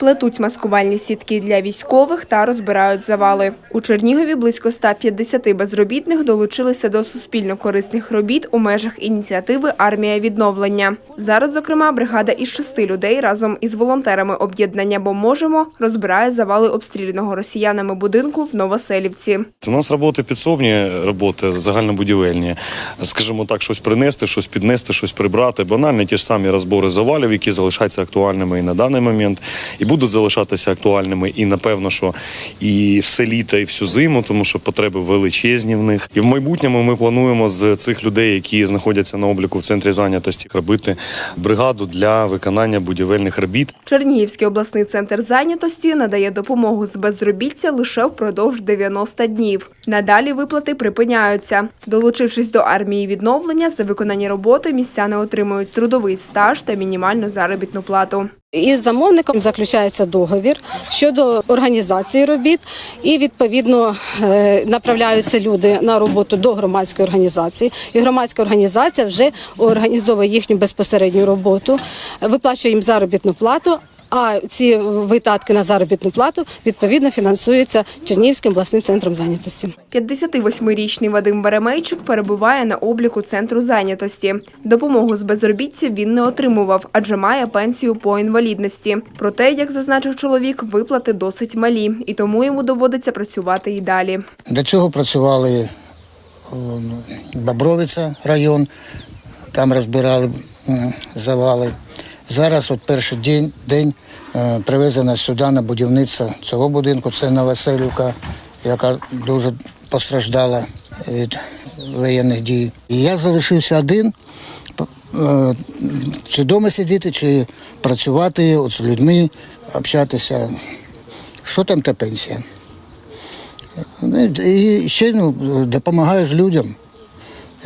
плетуть маскувальні сітки для військових та розбирають завали. У Чернігові близько 150 безробітних долучилися до суспільно-корисних робіт у межах ініціативи «Армія відновлення». Зараз, зокрема, бригада із шести людей разом із волонтерами об'єднання «Бо можемо» розбирає завали обстріляного росіянами будинку в Новоселівці. У нас роботи підсобні роботи, загальнобудівельні. Скажімо так, щось принести, щось піднести, щось прибрати. Банальні ті ж самі розбори завалів, які залишаються актуальними і на даний момент, і будуть залишатися актуальними. І напевно, що і все літо, і всю зиму, тому що потреби величезні в них. І в майбутньому ми плануємо з цих людей, які знаходяться на обліку в центрі зайнятості, робити бригаду для виконання будівельних робіт. Чернігівський обласний центр зайнятості надає допомогу з безробіття лише впродовж 90 днів. Надалі виплати припиняються. Долучившись до армії відновлення, за виконані роботи містяни отримують трудовий стаж та мінімальну заробітну плату. Із замовником заключається договір щодо організації робіт, і відповідно е, направляються люди на роботу до громадської організації. І громадська організація вже організовує їхню безпосередню роботу, виплачує їм заробітну плату. А ці витатки на заробітну плату відповідно фінансуються Чернігівським обласним центром зайнятості. 58-річний Вадим Беремейчук перебуває на обліку центру зайнятості. Допомогу з безробіття він не отримував, адже має пенсію по інвалідності. Проте, як зазначив чоловік, виплати досить малі, і тому йому доводиться працювати і далі. До цього працювали о, Бобровиця район, там розбирали завали. Зараз от перший день, день е, привезена сюди на будівництво цього будинку, це Новоселівка, яка дуже постраждала від воєнних дій. І я залишився один. Е, Чи вдома сидіти, чи працювати от з людьми, общатися. Що там та пенсія? Ну, І ще ну, допомагаєш людям.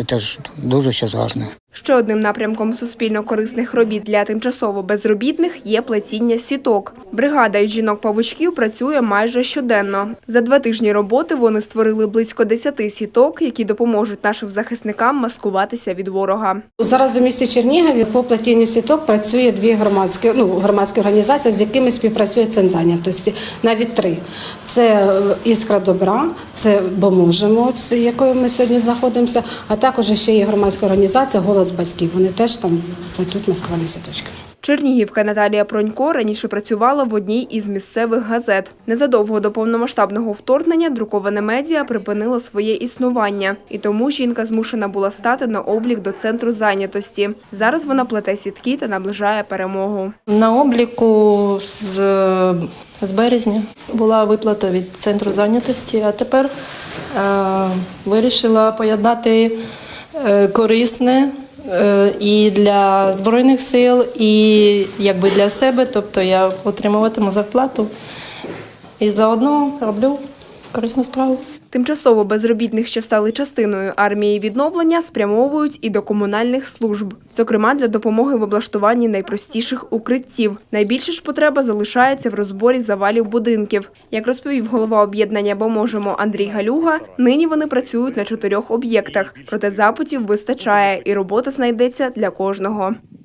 Це ж дуже щас гарно. Ще одним напрямком суспільно-корисних робіт для тимчасово безробітних є плетіння сіток. Бригада із жінок-павучків працює майже щоденно. За два тижні роботи вони створили близько 10 сіток, які допоможуть нашим захисникам маскуватися від ворога. Зараз у місті Чернігові по плетінню сіток працює дві громадські, ну, громадські організації, з якими співпрацює центр зайнятості. Навіть три. Це е, Іскра добра, це «Бо якою ми сьогодні знаходимося, а також ще є громадська організація Голос батьків. Вони теж там плетуть маскувальні сіточки. Чернігівка Наталія Пронько раніше працювала в одній із місцевих газет. Незадовго до повномасштабного вторгнення друковане медіа припинило своє існування, і тому жінка змушена була стати на облік до центру зайнятості. Зараз вона плете сітки та наближає перемогу. На обліку з, з березня була виплата від центру зайнятості, а тепер е, вирішила поєднати е, корисне і для Збройних сил, і якби для себе. Тобто я отримуватиму зарплату і заодно роблю корисну справу. Тимчасово безробітних, що стали частиною армії відновлення, спрямовують і до комунальних служб, зокрема для допомоги в облаштуванні найпростіших укриттів. Найбільше ж потреба залишається в розборі завалів будинків. Як розповів голова об'єднання «Бо можемо» Андрій Галюга, нині вони працюють на чотирьох об'єктах, проте запитів вистачає і робота знайдеться для кожного.